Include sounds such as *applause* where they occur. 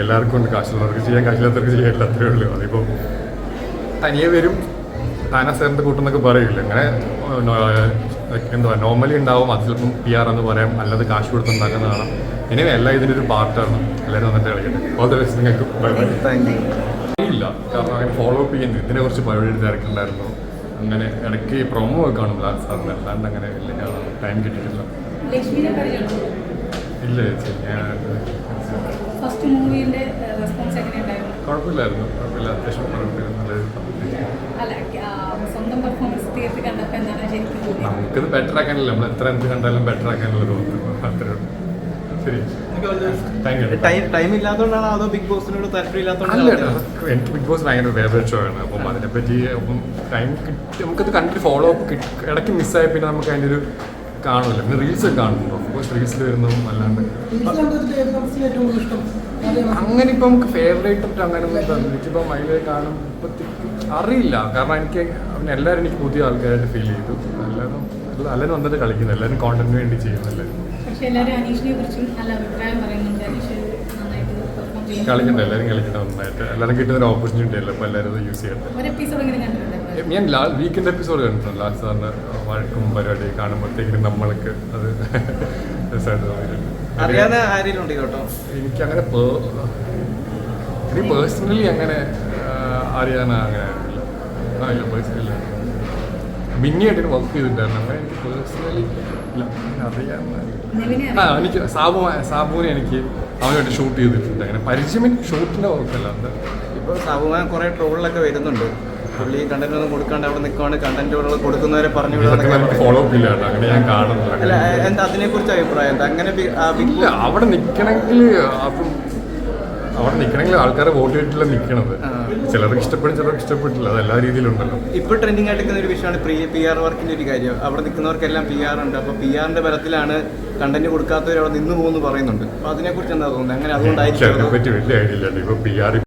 എല്ലാവർക്കും ഉണ്ട്. കാശുള്ളവർക്ക് ചെയ്യാൻ കാശില്ലാത്തവർക്ക് ചെയ്യാൻ അത്രേ ഉള്ളൂ. അതിപ്പോൾ തനിയെ വരും താന സേർന്ന് കൂട്ടുന്നൊക്കെ പറയില്ല അങ്ങനെ എന്തുവാ നോർമലി ഉണ്ടാവും. അത് ചിലപ്പം പി ആർ എന്ന് പറയാം. അല്ലാതെ കാശ് കൊടുത്തുണ്ടാക്കുന്നതാണ് ഇനി എല്ലാം ഇതിന്റെ ഒരു പാർട്ടാണ് എല്ലാവരും വന്നിട്ട് കളിക്കട്ടെ. ഓൾ ദ ബെസ്റ്റ് നിങ്ങൾക്ക്. ബൈ ബൈ താങ്ക് ഇല്ല. കാരണം അങ്ങനെ ഫോളോ അപ്പ് ചെയ്യുന്നു. ഇതിനെ കുറിച്ച് പരിപാടി തിരക്കുണ്ടായിരുന്നു അങ്ങനെ ഇടയ്ക്ക് പ്രൊമോ ഒക്കെ കാണും ലാൽ സാറിന് അല്ലാണ്ട് അങ്ങനെ ഇല്ല. ടൈം കിട്ടിയിട്ടില്ല. ഇല്ല ചേച്ചി ഞാൻ ഫസ്റ്റ് മൂവിന്റെ റെസ്പോൺസ് എങ്ങനെയുണ്ടായിരുന്നു? കുഴപ്പമില്ലായിരുന്നു. കുഴപ്പമില്ല. അത്യാവശ്യം സ്വന്തം പെർഫോമൻസ് കണ്ടപ്പോൾ എന്താണ് ശരിക്കും തോന്നിയത്? നമുക്കിത് ബെറ്റർ ആക്കാനല്ല. നമ്മൾ എത്ര എന്ത് കണ്ടാലും ബെറ്റർ ആക്കാനുള്ള തോന്നുന്നു അത്രേ ശരി. താങ്ക് ടൈം ടൈം ഇല്ലാത്തതുകൊണ്ടാണോ? അതോ ബിഗ് ബോസിനോട് താല്പര്യം അല്ല എനിക്ക് ബിഗ് ബോസ് ഭയങ്കര ഫേവറേറ്റ് ഷോ ആണ്. അപ്പം അതിനെപ്പറ്റി അപ്പം ടൈം കിട്ടി നമുക്കത് കണ്ടിട്ട് ഫോളോ അപ്പ് ഇടയ്ക്ക് മിസ്സായ പിന്നെ നമുക്ക് അതിന്റെ ഒരു കാണില്ല പിന്നെ റീൽസ് കാണുന്നുണ്ടോ? ഓഫ്കോഴ്സ് റീൽസിൽ വരുന്നതും അല്ലാണ്ട്. അങ്ങനെ ഇപ്പം നമുക്ക് ഫേവറേറ്റ് അങ്ങനെ ഒന്നും. എനിക്കിപ്പം അതിൽ കാണുമ്പോഴത്തേക്ക് അറിയില്ല. കാരണം എനിക്ക് അവന് എല്ലാവരും എനിക്ക് പുതിയ ആൾക്കാരായിട്ട് ഫീൽ ചെയ്തു. എല്ലാവരും എല്ലാവരും വന്നിട്ട് കളിക്കുന്നു. എല്ലാവരും കോണ്ടന്റിന് വേണ്ടി ചെയ്യുന്നു പക്ഷെ എല്ലാവരും അനീഷിനെ കുറിച്ചും നല്ല അഭിപ്രായം പറയുന്നുണ്ട് അനീഷ് നന്നായിട്ട് പെർഫോം ചെയ്യുന്നു കളിക്കണ്ട എല്ലാവരും കളിക്കണ്ട നന്നായിട്ട്. എല്ലാവരും കിട്ടുന്ന ഒരു ഓപ്പർച്യൂണിറ്റി അല്ല അപ്പോൾ എല്ലാവരും അത് യൂസ് ചെയ്യണം ഞാൻ ലാ വീക്കെൻഡ് എപ്പിസോഡ് കണ്ടിട്ടുണ്ട്. ലാസ്റ്റ് സാറിന് വഴക്കും പരിപാടി കാണുമ്പോഴത്തേക്കും നമ്മൾക്ക് അത് *laughs* രസമായിട്ട് തോന്നിയിട്ടുണ്ട്. എനിക്ക് പേഴ്സണലി അങ്ങനെ അറിയാൻ അങ്ങനെ ഇല്ല ആ ഇല്ല പേഴ്സണലി മിന്നിയായിട്ട് വർക്ക് ചെയ്തിട്ടുണ്ടായിരുന്നു. എനിക്ക് പേഴ്സണലി അറിയാൻ ആ എനിക്ക് സാബു സാബുവിനെ എനിക്ക് അവനുമായിട്ട് ഷൂട്ട് ചെയ്തിട്ടുണ്ട്. അങ്ങനെ പരിചയം ഷൂട്ടിന്റെ വർക്കല്ല അത് ഇപ്പോൾ സാബുമാൻ കുറേ ട്രോളിലൊക്കെ വരുന്നുണ്ട്. പുള്ളി കണ്ടന്റ് ഒന്നും കൊടുക്കാണ്ട് അവിടെ നിൽക്കുവാണ്. കണ്ടന്റ് കൊടുക്കുന്നവരെ പറഞ്ഞു ഫോളോ അപ്പ് ഇല്ല അങ്ങനെ ഞാൻ കാണുന്നില്ല. അല്ല എന്താ അതിനെ കുറിച്ച് അഭിപ്രായം? എന്താ അങ്ങനെ ആ അവിടെ നിൽക്കണമെങ്കിൽ അപ്പം അവിടെ നിൽക്കണമെങ്കിൽ ആൾക്കാരെ വോട്ട് ചെയ്തിട്ടില്ല നിൽക്കണത് ചിലർക്ക് ഇഷ്ടപ്പെടും ചിലർക്ക് ഇഷ്ടപ്പെട്ടില്ല അത് എല്ലാ രീതിയിലുണ്ടല്ലോ. ഇപ്പോൾ ട്രെൻഡിങ് ആയിട്ട് നിൽക്കുന്ന ഒരു വിഷയമാണ് പ്രീ പി ആർ വർക്കിന്റെ ഒരു കാര്യം. അവിടെ നിൽക്കുന്നവർക്കെല്ലാം പി ആർ ഉണ്ട്. അപ്പോൾ പി ആറിന്റെ ബലത്തിലാണ് കണ്ടന്റ് കൊടുക്കാത്തവർ അവിടെ നിന്ന് പോകുന്നു പറയുന്നുണ്ട്. അപ്പോൾ അതിനെക്കുറിച്ച് എന്താ തോന്നുന്നത്? അങ്ങനെ അതുകൊണ്ടായിരിക്കും അതിനെപ്പറ്റി വലിയ ഐഡിയ ഇല്ല ഇപ്പൊ പി ആർ